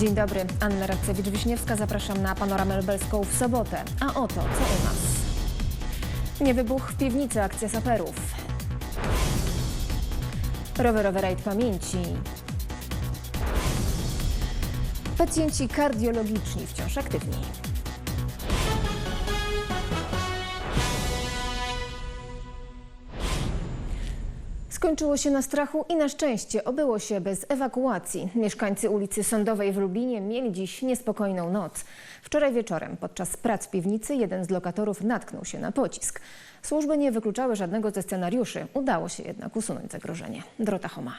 Dzień dobry, Anna Racewicz-Wiśniewska. Zapraszam na panoramę lubelską w sobotę. A oto, co u nas. Nie wybuch w piwnicy, akcja saperów. Rowerowy rajd pamięci. Pacjenci kardiologiczni wciąż aktywni. Skończyło się na strachu i na szczęście obyło się bez ewakuacji. Mieszkańcy ulicy Sądowej w Lublinie mieli dziś niespokojną noc. Wczoraj wieczorem podczas prac piwnicy jeden z lokatorów natknął się na pocisk. Służby nie wykluczały żadnego ze scenariuszy. Udało się jednak usunąć zagrożenie. Drota Homa.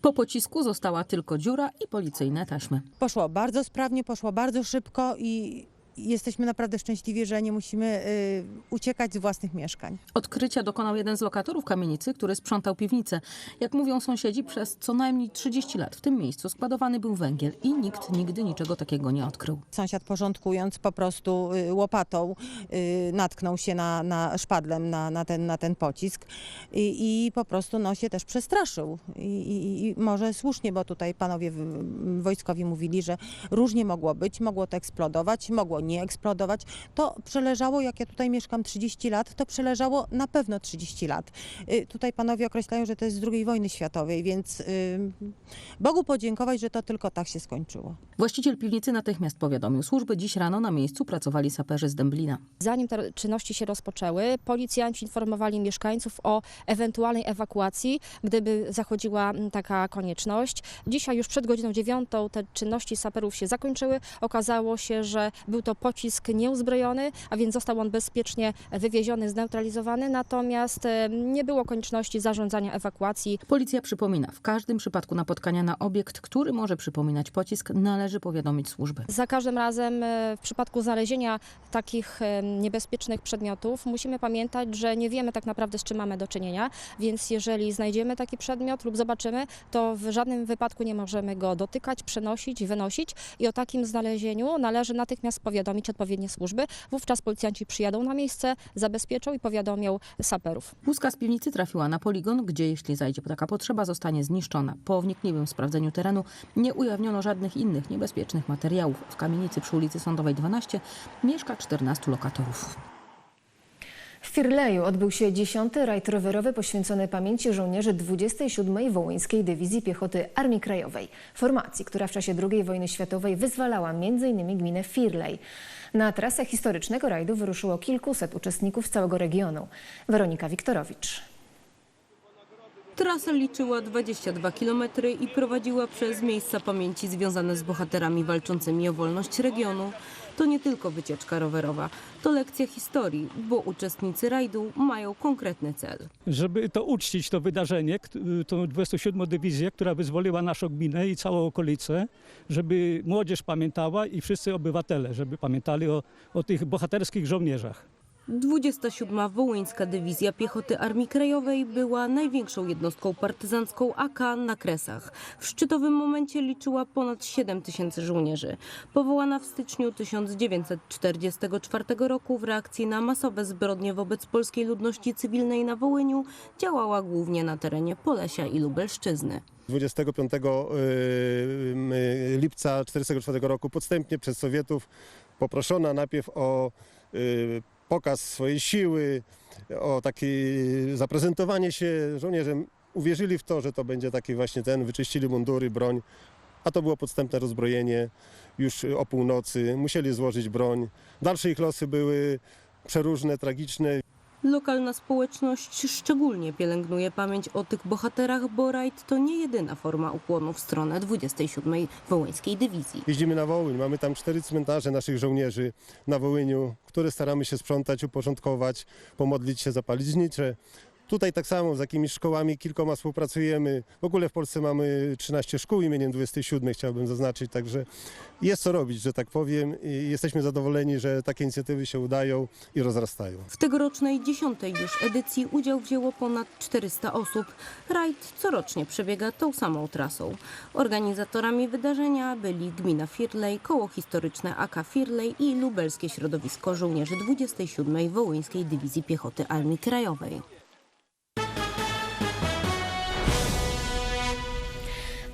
Po pocisku została tylko dziura i policyjne taśmy. Poszło bardzo sprawnie, poszło bardzo szybko i jesteśmy naprawdę szczęśliwi, że nie musimy y, uciekać z własnych mieszkań. Odkrycia dokonał jeden z lokatorów kamienicy, który sprzątał piwnicę. Jak mówią sąsiedzi, przez co najmniej 30 lat w tym miejscu składowany był węgiel i nikt nigdy niczego takiego nie odkrył. Sąsiad porządkując po prostu y, łopatą y, natknął się na, na szpadlem na, na, ten, na ten pocisk i, i po prostu no, się też przestraszył. I, i, I może słusznie, bo tutaj panowie wojskowi mówili, że różnie mogło być, mogło to eksplodować, mogło nie eksplodować. To przeleżało, jak ja tutaj mieszkam 30 lat, to przeleżało na pewno 30 lat. Y, Tutaj panowie określają, że to jest z II wojny światowej, więc y, Bogu podziękować, że to tylko tak się skończyło. Właściciel piwnicy natychmiast powiadomił służby. Dziś rano na miejscu pracowali saperzy z Dęblina. Zanim te czynności się rozpoczęły, policjanci informowali mieszkańców o ewentualnej ewakuacji, gdyby zachodziła taka konieczność. Dzisiaj już przed godziną dziewiątą te czynności saperów się zakończyły. Okazało się, że był to pocisk nieuzbrojony, a więc został on bezpiecznie wywieziony, zneutralizowany, natomiast e, nie było konieczności zarządzania ewakuacji. Policja przypomina, w każdym przypadku napotkania na obiekt, który może przypominać pocisk, należy powiadomić służby. Za każdym razem e, w przypadku znalezienia takich e, niebezpiecznych przedmiotów musimy pamiętać, że nie wiemy tak naprawdę z czym mamy do czynienia, więc jeżeli znajdziemy taki przedmiot lub zobaczymy, to w żadnym wypadku nie możemy go dotykać, przenosić, wynosić i o takim znalezieniu należy natychmiast powiadomić odpowiednie służby. Wówczas policjanci przyjadą na miejsce, zabezpieczą i powiadomią saperów. Łuska z piwnicy trafiła na poligon, gdzie jeśli zajdzie taka potrzeba, zostanie zniszczona. Po wnikliwym sprawdzeniu terenu nie ujawniono żadnych innych niebezpiecznych materiałów. W kamienicy przy ulicy Sądowej 12 mieszka 14 lokatorów. W Firleju odbył się 10. rajd rowerowy poświęcony pamięci żołnierzy 27. Wołyńskiej Dywizji Piechoty Armii Krajowej, formacji, która w czasie II wojny światowej wyzwalała m.in. gminę Firlej. Na trasę historycznego rajdu wyruszyło kilkuset uczestników z całego regionu. Weronika Wiktorowicz. Trasa liczyła 22 km i prowadziła przez miejsca pamięci związane z bohaterami walczącymi o wolność regionu. To nie tylko wycieczka rowerowa, to lekcja historii, bo uczestnicy rajdu mają konkretny cel. żeby to uczcić to wydarzenie, tą 27 dywizję, która wyzwoliła naszą gminę i całą okolicę, żeby młodzież pamiętała i wszyscy obywatele, żeby pamiętali o, o tych bohaterskich żołnierzach. 27. Wołyńska Dywizja Piechoty Armii Krajowej była największą jednostką partyzancką AK na Kresach. W szczytowym momencie liczyła ponad 7 tysięcy żołnierzy. Powołana w styczniu 1944 roku w reakcji na masowe zbrodnie wobec polskiej ludności cywilnej na Wołyniu działała głównie na terenie Polesia i Lubelszczyzny. 25 y, y, lipca 1944 roku podstępnie przez Sowietów poproszona najpierw o y, pokaz swojej siły, o takie zaprezentowanie się żołnierzem. Uwierzyli w to, że to będzie taki właśnie ten, wyczyścili mundury, broń, a to było podstępne rozbrojenie już o północy. Musieli złożyć broń. Dalsze ich losy były przeróżne, tragiczne. Lokalna społeczność szczególnie pielęgnuje pamięć o tych bohaterach, bo rajd to nie jedyna forma ukłonu w stronę 27. Wołyńskiej Dywizji. Jeździmy na Wołyń, mamy tam cztery cmentarze naszych żołnierzy na Wołyniu, które staramy się sprzątać, uporządkować, pomodlić się, zapalić znicze. Tutaj tak samo z jakimiś szkołami kilkoma współpracujemy. W ogóle w Polsce mamy 13 szkół imieniem 27, chciałbym zaznaczyć, także jest co robić, że tak powiem i jesteśmy zadowoleni, że takie inicjatywy się udają i rozrastają. W tegorocznej dziesiątej już edycji udział wzięło ponad 400 osób. Rajd corocznie przebiega tą samą trasą. Organizatorami wydarzenia byli gmina Firlej, koło historyczne AK Firlej i lubelskie środowisko żołnierzy 27. Wołyńskiej Dywizji Piechoty Armii Krajowej.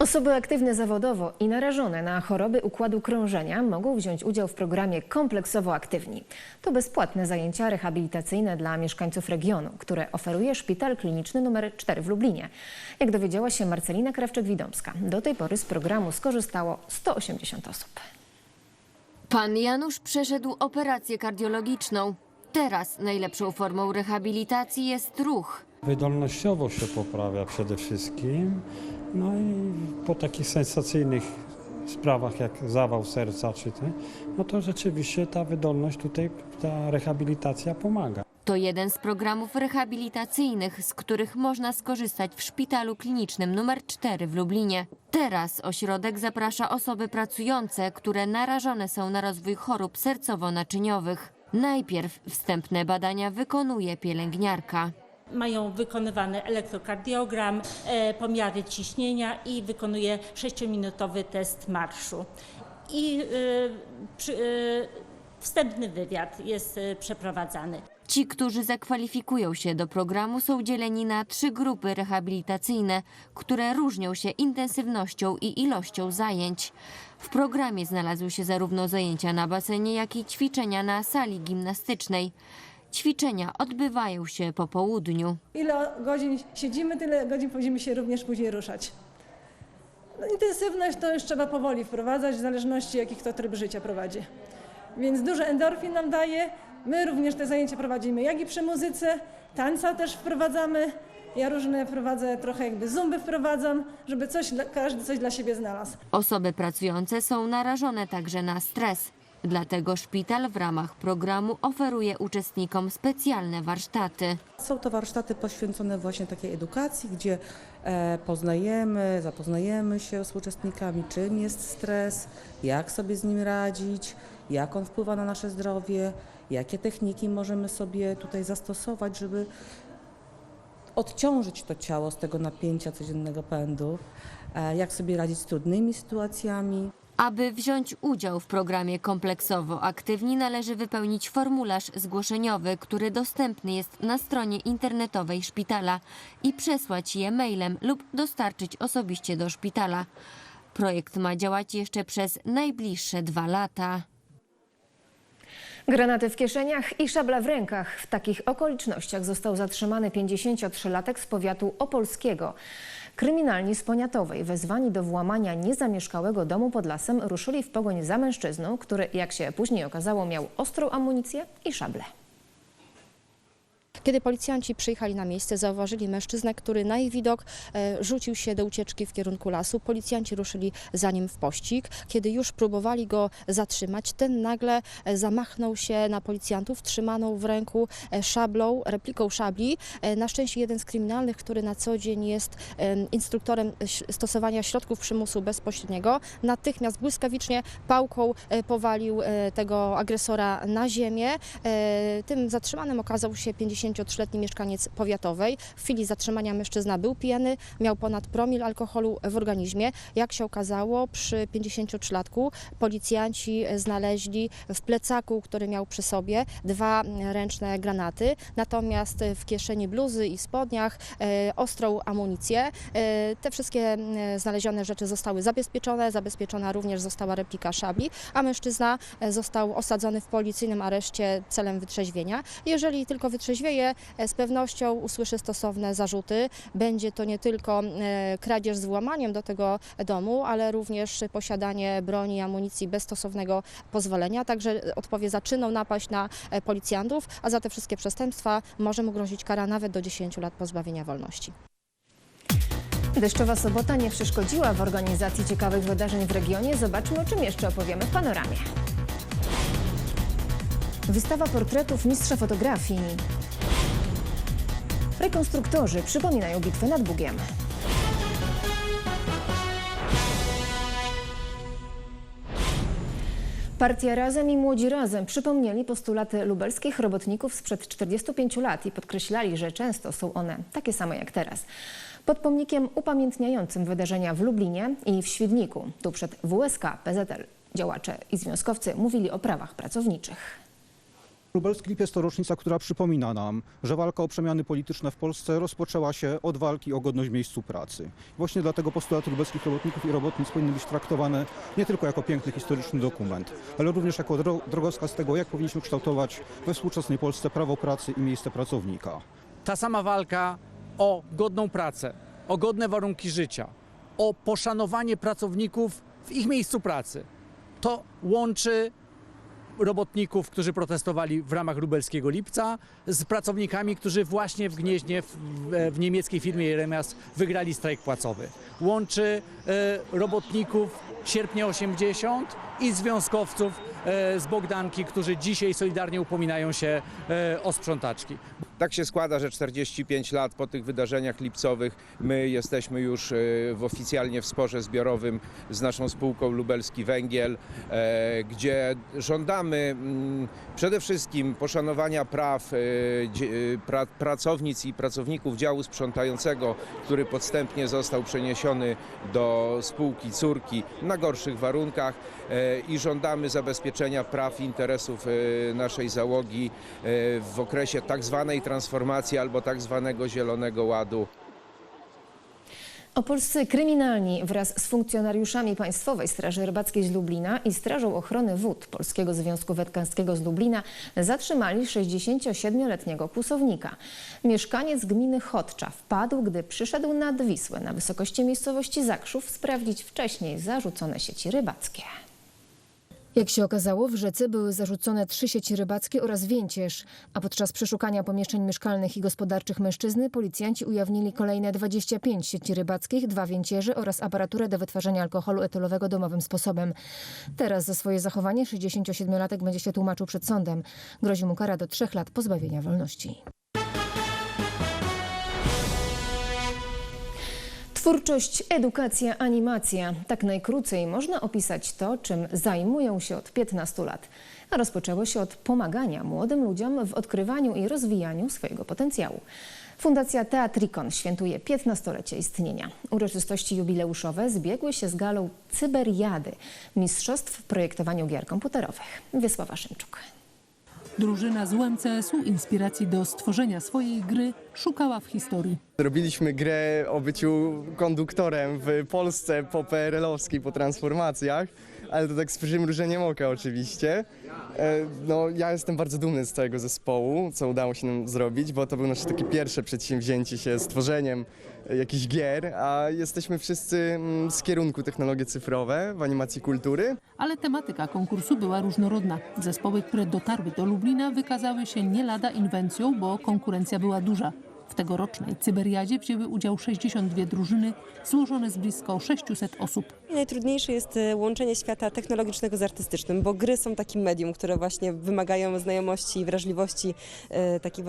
Osoby aktywne zawodowo i narażone na choroby układu krążenia mogą wziąć udział w programie Kompleksowo Aktywni. To bezpłatne zajęcia rehabilitacyjne dla mieszkańców regionu, które oferuje Szpital Kliniczny nr 4 w Lublinie. Jak dowiedziała się Marcelina Krawczyk-Widomska, do tej pory z programu skorzystało 180 osób. Pan Janusz przeszedł operację kardiologiczną. Teraz najlepszą formą rehabilitacji jest ruch. Wydolnościowo się poprawia przede wszystkim. No i po takich sensacyjnych sprawach jak zawał serca czy te, no to rzeczywiście ta wydolność tutaj, ta rehabilitacja pomaga. To jeden z programów rehabilitacyjnych, z których można skorzystać w Szpitalu Klinicznym nr 4 w Lublinie. Teraz ośrodek zaprasza osoby pracujące, które narażone są na rozwój chorób sercowo-naczyniowych. Najpierw wstępne badania wykonuje pielęgniarka. Mają wykonywany elektrokardiogram, e, pomiary ciśnienia i wykonuje 6-minutowy test marszu. I e, e, wstępny wywiad jest przeprowadzany. Ci, którzy zakwalifikują się do programu, są dzieleni na trzy grupy rehabilitacyjne, które różnią się intensywnością i ilością zajęć. W programie znalazły się zarówno zajęcia na basenie, jak i ćwiczenia na sali gimnastycznej. Ćwiczenia odbywają się po południu. Ile godzin siedzimy, tyle godzin powinniśmy się również później ruszać. No, intensywność to już trzeba powoli wprowadzać, w zależności jaki kto tryb życia prowadzi. Więc dużo endorfin nam daje. My również te zajęcia prowadzimy, jak i przy muzyce, tańca też wprowadzamy. Ja różne prowadzę, trochę jakby zumby wprowadzam, żeby coś, dla- każdy coś dla siebie znalazł. Osoby pracujące są narażone także na stres. Dlatego szpital w ramach programu oferuje uczestnikom specjalne warsztaty. Są to warsztaty poświęcone właśnie takiej edukacji, gdzie e, poznajemy, zapoznajemy się z uczestnikami, czym jest stres, jak sobie z nim radzić, jak on wpływa na nasze zdrowie, jakie techniki możemy sobie tutaj zastosować, żeby odciążyć to ciało z tego napięcia codziennego pędu, e, jak sobie radzić z trudnymi sytuacjami. Aby wziąć udział w programie kompleksowo aktywni należy wypełnić formularz zgłoszeniowy, który dostępny jest na stronie internetowej szpitala i przesłać je mailem lub dostarczyć osobiście do szpitala. Projekt ma działać jeszcze przez najbliższe dwa lata. Granaty w kieszeniach i szabla w rękach. W takich okolicznościach został zatrzymany 53-latek z powiatu opolskiego. Kryminalni z Poniatowej, wezwani do włamania niezamieszkałego domu pod lasem, ruszyli w pogoń za mężczyzną, który, jak się później okazało, miał ostrą amunicję i szablę. Kiedy policjanci przyjechali na miejsce, zauważyli mężczyznę, który na ich widok e, rzucił się do ucieczki w kierunku lasu. Policjanci ruszyli za nim w pościg. Kiedy już próbowali go zatrzymać, ten nagle e, zamachnął się na policjantów, trzymaną w ręku e, szablą, repliką szabli. Na szczęście jeden z kryminalnych, który na co dzień jest instruktorem stosowania środków przymusu bezpośredniego, natychmiast błyskawicznie pałką powalił tego agresora na ziemię. Tym zatrzymanym okazał się 53-letni mieszkaniec powiatowej. W chwili zatrzymania mężczyzna był pijany, miał ponad promil alkoholu w organizmie. Jak się okazało, przy 53-latku policjanci znaleźli w plecaku, który miał przy sobie, dwa ręczne granaty, natomiast w kieszeni bluzy i spodniach e, ostrą amunicję. E, Te wszystkie znalezione rzeczy zostały zabezpieczone, zabezpieczona również została replika szabli, a mężczyzna e, został osadzony w policyjnym areszcie celem wytrzeźwienia. Jeżeli tylko wytrzeźwieje, e, z pewnością usłyszy stosowne zarzuty. Będzie to nie tylko e, kradzież z włamaniem do tego domu, ale również posiadanie broni i amunicji bez stosownego pozwolenia. Także odpowie za napaść na e, policjantów, a za te wszystkie przestępstwa może mu grozić kara nawet do 10 lat pozbawienia wolności. Deszczowa sobota nie przeszkodziła w organizacji ciekawych wydarzeń w regionie. Zobaczmy, o czym jeszcze opowiemy w panoramie. Wystawa portretów mistrza fotografii. Rekonstruktorzy przypominają bitwę nad Bugiem. Partia Razem i Młodzi Razem przypomnieli postulaty lubelskich robotników sprzed 45 lat i podkreślali, że często są one takie same jak teraz. Pod pomnikiem upamiętniającym wydarzenia w Lublinie i w Świdniku, tu przed WSK, PZL, działacze i związkowcy mówili o prawach pracowniczych. Lubelski Lipiec to rocznica, która przypomina nam, że walka o przemiany polityczne w Polsce rozpoczęła się od walki o godność miejscu pracy. Właśnie dlatego postulaty lubelskich robotników i robotnic powinny być traktowane nie tylko jako piękny historyczny dokument, ale również jako dro- drogowskaz tego, jak powinniśmy kształtować we współczesnej Polsce prawo pracy i miejsce pracownika. ta sama walka o godną pracę, o godne warunki życia, o poszanowanie pracowników w ich miejscu pracy. To łączy robotników, którzy protestowali w ramach lubelskiego lipca, z pracownikami, którzy właśnie w Gnieźnie, w, w niemieckiej firmie Jeremias wygrali strajk płacowy. Łączy e, robotników sierpnia 80 i związkowców e, z Bogdanki, którzy dzisiaj solidarnie upominają się e, o sprzątaczki. Tak się składa, że 45 lat po tych wydarzeniach lipcowych my jesteśmy już e, w oficjalnie w sporze zbiorowym z naszą spółką Lubelski Węgiel, e, gdzie żądamy mm, przede wszystkim poszanowania praw e, pracownic i pracowników działu sprzątającego, który podstępnie został przeniesiony do spółki córki na gorszych warunkach i żądamy zabezpieczenia praw i interesów naszej załogi w okresie tak zwanej transformacji albo tak zwanego Zielonego Ładu. Opolscy kryminalni wraz z funkcjonariuszami Państwowej Straży Rybackiej z Lublina i Strażą Ochrony Wód Polskiego Związku Wetkarskiego z Lublina zatrzymali 67-letniego kłusownika. Mieszkaniec gminy Chodcza wpadł, gdy przyszedł nad Wisłę na wysokości miejscowości Zakrzów sprawdzić wcześniej zarzucone sieci rybackie. Jak się okazało, w rzece były zarzucone trzy sieci rybackie oraz więcież, a podczas przeszukania pomieszczeń mieszkalnych i gospodarczych mężczyzny policjanci ujawnili kolejne 25 sieci rybackich, dwa więcieże oraz aparaturę do wytwarzania alkoholu etylowego domowym sposobem. Teraz za swoje zachowanie 67-latek będzie się tłumaczył przed sądem. Grozi mu kara do trzech lat pozbawienia wolności. Twórczość, edukacja, animacja. Tak najkrócej można opisać to, czym zajmują się od 15 lat. A rozpoczęło się od pomagania młodym ludziom w odkrywaniu i rozwijaniu swojego potencjału. Fundacja Teatrikon świętuje 15-lecie istnienia. Uroczystości jubileuszowe zbiegły się z galą Cyberiady, mistrzostw w projektowaniu gier komputerowych. Wiesława Szymczuk. Drużyna z UMCS-u inspiracji do stworzenia swojej gry szukała w historii. Robiliśmy grę o byciu konduktorem w Polsce po PRL-owskiej, po transformacjach, ale to tak z przymrużeniem oka oczywiście. E, No, ja jestem bardzo dumny z całego zespołu, co udało się nam zrobić, bo to było nasze takie pierwsze przedsięwzięcie się z tworzeniem e, jakichś gier, a jesteśmy wszyscy mm, z kierunku technologie cyfrowe w animacji kultury. Ale tematyka konkursu była różnorodna. Zespoły, które dotarły do Lublina wykazały się nie lada inwencją, bo konkurencja była duża. W tegorocznej Cyberiadzie wzięły udział 62 drużyny złożone z blisko 600 osób. Najtrudniejsze jest e, łączenie świata technologicznego z artystycznym, bo gry są takim medium, które właśnie wymagają znajomości i wrażliwości e, takiej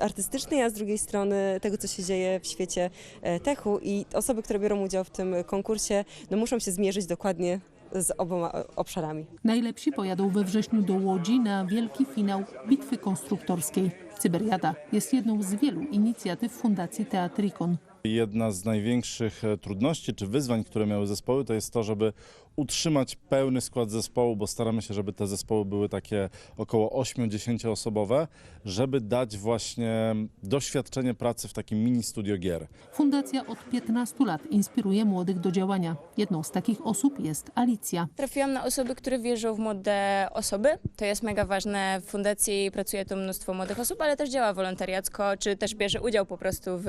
artystycznej, a z drugiej strony tego, co się dzieje w świecie e, techu i osoby, które biorą udział w tym konkursie, no muszą się zmierzyć dokładnie z oboma obszarami. Najlepsi pojadą we wrześniu do Łodzi na wielki finał bitwy konstruktorskiej. Cyberiada jest jedną z wielu inicjatyw Fundacji Teatrikon. Jedna z największych trudności czy wyzwań, które miały zespoły, to jest to, żeby utrzymać pełny skład zespołu, bo staramy się, żeby te zespoły były takie około 8-10 osobowe, żeby dać właśnie doświadczenie pracy w takim mini studio gier. Fundacja od 15 lat inspiruje młodych do działania. Jedną z takich osób jest Alicja. Trafiłam na osoby, które wierzą w młode osoby. To jest mega ważne. W fundacji pracuje tu mnóstwo młodych osób, ale też działa wolontariacko, czy też bierze udział po prostu w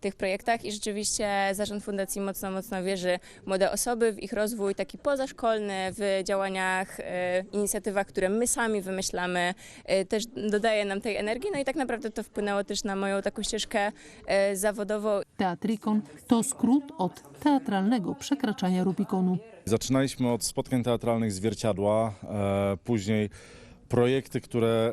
tych projektach i rzeczywiście zarząd fundacji mocno, mocno wierzy w młode osoby, w ich rozwój taki pozaszkolny, w działaniach, e, inicjatywach, które my sami wymyślamy, e, też dodaje nam tej energii, no i tak naprawdę to wpłynęło też na moją taką ścieżkę e, zawodową. Teatrikon to skrót od teatralnego przekraczania Rubikonu. Zaczynaliśmy od spotkań teatralnych Zwierciadła, później projekty, które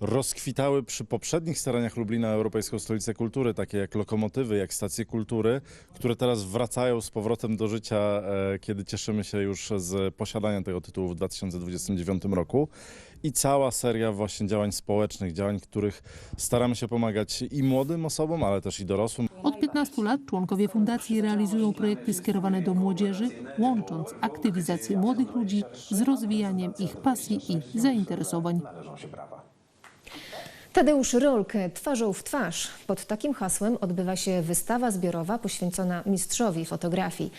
rozkwitały przy poprzednich staraniach Lublina Europejską Stolicę Kultury, takie jak lokomotywy, jak stacje kultury, które teraz wracają z powrotem do życia, e, kiedy cieszymy się już z posiadania tego tytułu w 2029 roku. I cała seria właśnie działań społecznych, działań, których staramy się pomagać i młodym osobom, ale też i dorosłym. Od 15 lat członkowie fundacji realizują projekty skierowane do młodzieży, łącząc aktywizację młodych ludzi z rozwijaniem ich pasji i zainteresowań. Tadeusz Rolkę twarzą w twarz. Pod takim hasłem odbywa się wystawa zbiorowa poświęcona mistrzowi fotografii.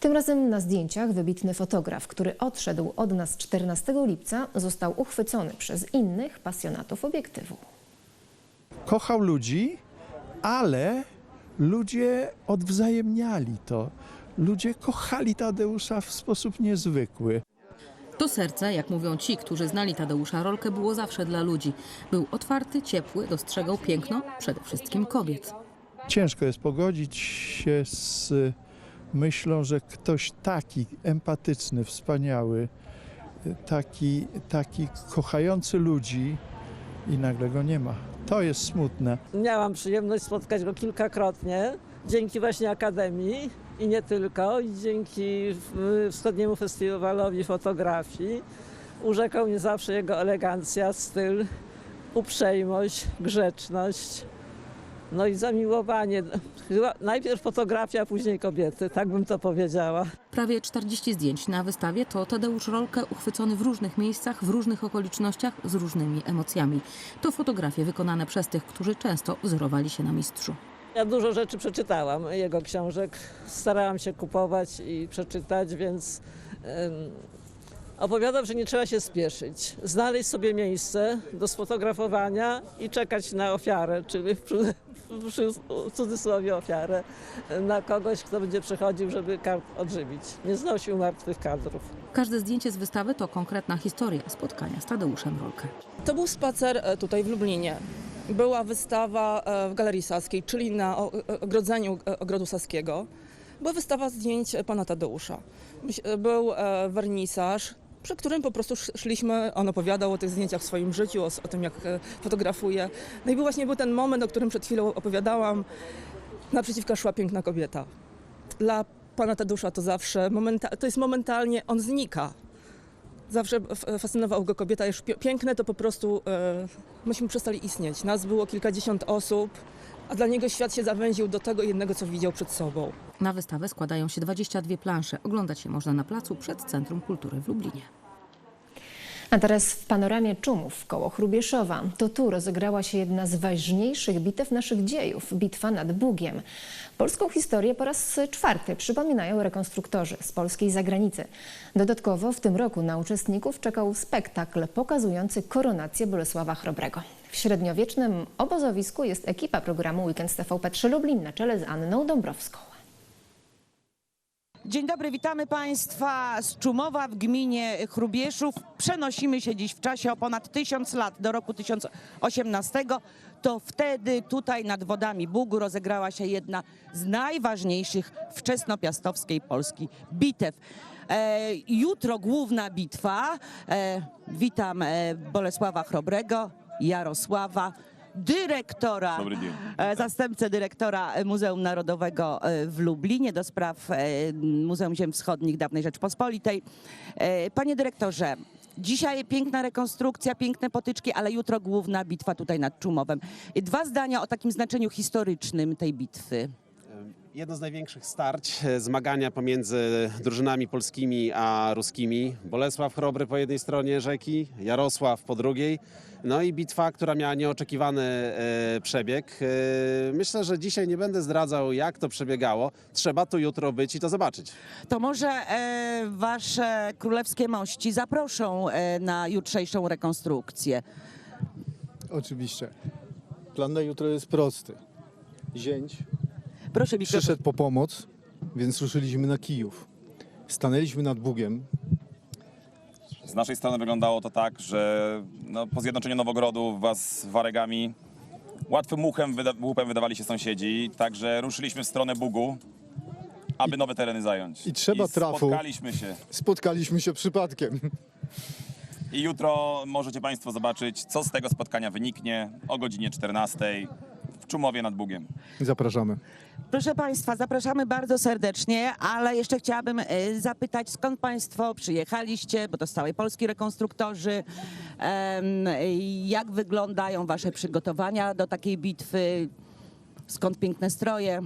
Tym razem na zdjęciach wybitny fotograf, który odszedł od nas 14 lipca, został uchwycony przez innych pasjonatów obiektywu. kochał ludzi, ale ludzie odwzajemniali to. Ludzie kochali Tadeusza w sposób niezwykły. To serce, jak mówią ci, którzy znali Tadeusza Rolkę, było zawsze dla ludzi. Był otwarty, ciepły, dostrzegał piękno, przede wszystkim kobiet. Ciężko jest pogodzić się z myślą, że ktoś taki empatyczny, wspaniały, taki, taki kochający ludzi i nagle go nie ma. To jest smutne. Miałam przyjemność spotkać go kilkakrotnie, dzięki właśnie Akademii i nie tylko, i dzięki Wschodniemu Festiwalowi Fotografii. Urzekał mnie zawsze jego elegancja, styl, uprzejmość, grzeczność, no i zamiłowanie. Chyba najpierw fotografia, później kobiety, tak bym to powiedziała. Prawie 40 zdjęć na wystawie to Tadeusz Rolkę uchwycony w różnych miejscach, w różnych okolicznościach, z różnymi emocjami. To fotografie wykonane przez tych, którzy często wzorowali się na mistrzu. Ja dużo rzeczy przeczytałam, jego książek. Starałam się kupować i przeczytać, więc opowiadam, że nie trzeba się spieszyć. Znaleźć sobie miejsce do sfotografowania i czekać na ofiarę, czyli w, w, cudzysłowie ofiarę, na kogoś, kto będzie przychodził, żeby kart odżywić. Nie znosił martwych kadrów. Każde zdjęcie z wystawy to konkretna historia spotkania z Tadeuszem Rolkę. To był spacer e, tutaj w Lublinie. Była wystawa e, w Galerii Saskiej, czyli na o- ogrodzeniu e, Ogrodu Saskiego. Była wystawa zdjęć e, pana Tadeusza. E, Był e, wernisaż, przy którym po prostu sz- szliśmy, on opowiadał o tych zdjęciach w swoim życiu, o, o tym jak e, fotografuje. No i był właśnie był ten moment, o którym przed chwilą opowiadałam. Naprzeciwka szła piękna kobieta. Dla pana Tadeusza to zawsze, to jest momentalnie, on znika. Zawsze fascynował go kobieta. Już pi- piękne to po prostu e, myśmy przestali istnieć. Nas było kilkadziesiąt osób, a dla niego świat się zawęził do tego jednego, co widział przed sobą. Na wystawę składają się 22 plansze. Oglądać je można na placu przed Centrum Kultury w Lublinie. A teraz w panoramie Czumów koło Chrubieszowa. To tu rozegrała się jedna z ważniejszych bitew naszych dziejów – bitwa nad Bugiem. Polską historię po raz czwarty przypominają rekonstruktorzy z polskiej zagranicy. Dodatkowo w tym roku na uczestników czekał spektakl pokazujący koronację Bolesława Chrobrego. W średniowiecznym obozowisku jest ekipa programu Weekend z TVP3 Lublin na czele z Anną Dąbrowską. Dzień dobry, witamy Państwa z Czumowa w gminie Chrubieszów. Przenosimy się dziś w czasie o ponad tysiąc lat do roku 1018. To wtedy tutaj nad wodami Bugu rozegrała się jedna z najważniejszych wczesnopiastowskiej Polski bitew. E, jutro główna bitwa. E, witam e, Bolesława Chrobrego, Jarosława, dyrektora e, zastępcę dyrektora Muzeum Narodowego e, w Lublinie do spraw e, Muzeum Ziem Wschodnich Dawnej Rzeczpospolitej. Panie dyrektorze, dzisiaj piękna rekonstrukcja, piękne potyczki, ale jutro główna bitwa tutaj nad Czumowem. Dwa zdania o takim znaczeniu historycznym tej bitwy. Jedno z największych starć, e, zmagania pomiędzy drużynami polskimi a ruskimi. Bolesław Chrobry po jednej stronie rzeki, Jarosław po drugiej. No i bitwa, która miała nieoczekiwany e, przebieg. E, myślę, że dzisiaj nie będę zdradzał, jak to przebiegało. Trzeba tu jutro być i to zobaczyć. To może e, wasze królewskie mości zaproszą e, na jutrzejszą rekonstrukcję. Oczywiście. Plan na jutro jest prosty. Zięć Proszę mi przyszedł po pomoc, więc ruszyliśmy na Kijów. Stanęliśmy nad Bugiem. Z naszej strony wyglądało to tak, że no, po zjednoczeniu Nowogrodu wraz z Waregami łatwym muchem, wyda łupem wydawali się sąsiedzi, także ruszyliśmy w stronę Bugu, aby nowe tereny zająć. I trzeba I trafu. spotkaliśmy się. Spotkaliśmy się przypadkiem. I jutro możecie Państwo zobaczyć, co z tego spotkania wyniknie o godzinie 14 w Czumowie nad Bugiem. Zapraszamy. Proszę Państwa, zapraszamy bardzo serdecznie, ale jeszcze chciałabym e, zapytać, skąd Państwo przyjechaliście, bo to z całej Polski rekonstruktorzy, em, jak wyglądają Wasze przygotowania do takiej bitwy, skąd piękne stroje?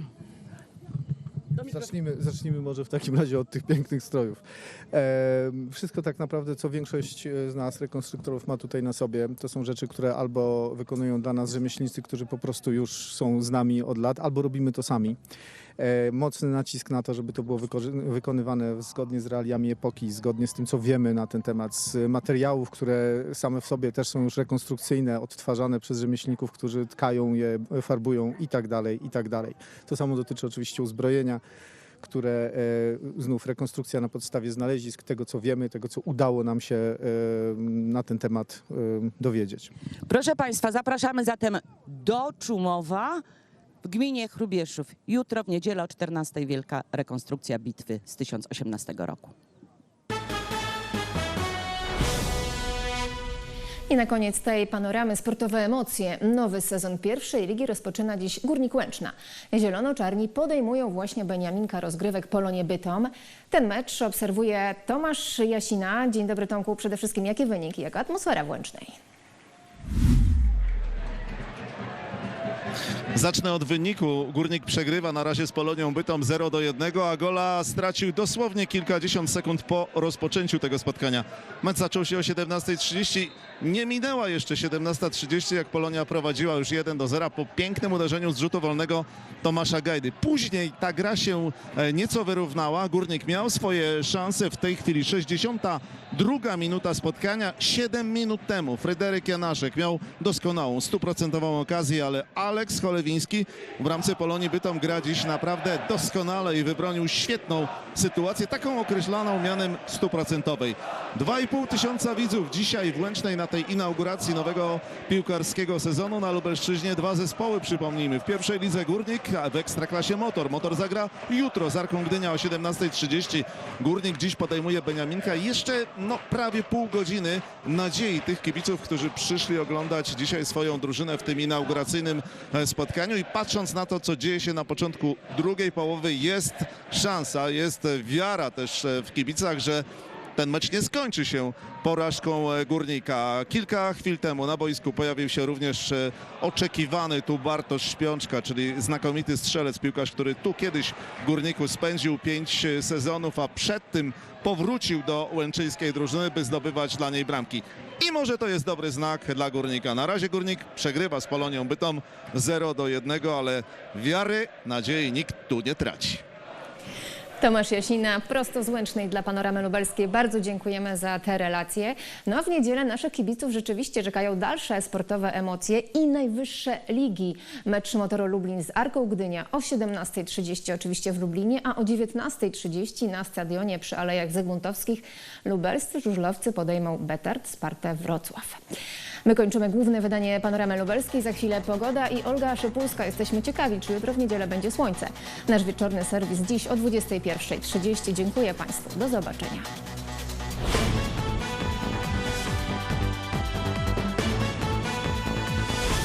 Zacznijmy, zacznijmy może w takim razie od tych pięknych strojów. E, wszystko tak naprawdę, co większość e, z nas, rekonstruktorów, ma tutaj na sobie, to są rzeczy, które albo wykonują dla nas rzemieślnicy, którzy po prostu już są z nami od lat, albo robimy to sami. E, mocny nacisk na to, żeby to było wykonywane zgodnie z realiami epoki, zgodnie z tym, co wiemy na ten temat, z materiałów, które same w sobie też są już rekonstrukcyjne, odtwarzane przez rzemieślników, którzy tkają je, farbują i tak dalej, i tak dalej. To samo dotyczy oczywiście uzbrojenia które e, znów rekonstrukcja na podstawie znalezisk, tego co wiemy, tego co udało nam się e, na ten temat e, dowiedzieć. Proszę Państwa, zapraszamy zatem do Czumowa w gminie Chrubieszów. Jutro w niedzielę o 14 wielka rekonstrukcja bitwy z 1018 roku. I na koniec tej panoramy sportowe emocje. Nowy sezon pierwszej ligi rozpoczyna dziś Górnik Łęczna. Zielono-czarni podejmują właśnie Beniaminka rozgrywek Polonie Bytom. Ten mecz obserwuje Tomasz Jasina. Dzień dobry Tomku. Przede wszystkim jakie wyniki, jaka atmosfera w Łęcznej? Zacznę od wyniku. Górnik przegrywa na razie z Polonią Bytom 0 do 1, a gola stracił dosłownie kilkadziesiąt sekund po rozpoczęciu tego spotkania. Mecz zaczął się o 17.30. Nie minęła jeszcze 17.30, jak Polonia prowadziła już 1 do 0 po pięknym uderzeniu z rzutu wolnego Tomasza Gajdy. Później ta gra się e, nieco wyrównała. Górnik miał swoje szanse. W tej chwili 62 minuta spotkania. 7 minut temu Fryderyk Janaszek miał doskonałą, stuprocentową okazję, ale Aleks W bramce Polonii Bytom gra dziś naprawdę doskonale i wybronił świetną sytuację, taką określaną mianem stuprocentowej. 2,5 tysiąca widzów dzisiaj w Łęcznej na tej inauguracji nowego piłkarskiego sezonu na Lubelszczyźnie. Dwa zespoły, przypomnijmy, w pierwszej lidze Górnik, a w Ekstraklasie Motor. Motor zagra jutro z Arką Gdynia o 17.30. Górnik dziś podejmuje Beniaminka jeszcze no, prawie pół godziny nadziei tych kibiców, którzy przyszli oglądać dzisiaj swoją drużynę w tym inauguracyjnym e, spotkaniu i patrząc na to, co dzieje się na początku drugiej połowy, jest szansa, jest wiara też e, w kibicach, że ten mecz nie skończy się porażką e, Górnika. Kilka chwil temu na boisku pojawił się również e, oczekiwany tu Bartosz Śpiączka, czyli znakomity strzelec, piłkarz, który tu kiedyś w Górniku spędził pięć sezonów, a przed tym powrócił do łęczyńskiej drużyny, by zdobywać dla niej bramki. I może to jest dobry znak dla Górnika. Na razie Górnik przegrywa z Polonią Bytom 0 do 1, ale wiary, nadziei nikt tu nie traci. Tomasz Jasina, prosto z Łęcznej dla Panoramy Lubelskiej. Bardzo dziękujemy za te relacje. No a w niedzielę naszych kibiców rzeczywiście czekają dalsze sportowe emocje i najwyższe ligi. Mecz Motoru Lublin z Arką Gdynia o 17.30 oczywiście w Lublinie, a o 19.30 na stadionie przy Alejach Zygmuntowskich lubelscy żużlowcy podejmą Betard Spartę Wrocław. My kończymy główne wydanie Panoramy Lubelskiej. Za chwilę pogoda i Olga Szypulska. Jesteśmy ciekawi, czy jutro w niedzielę będzie słońce. Nasz wieczorny serwis dziś o 21.30. Dziękuję Państwu. Do zobaczenia.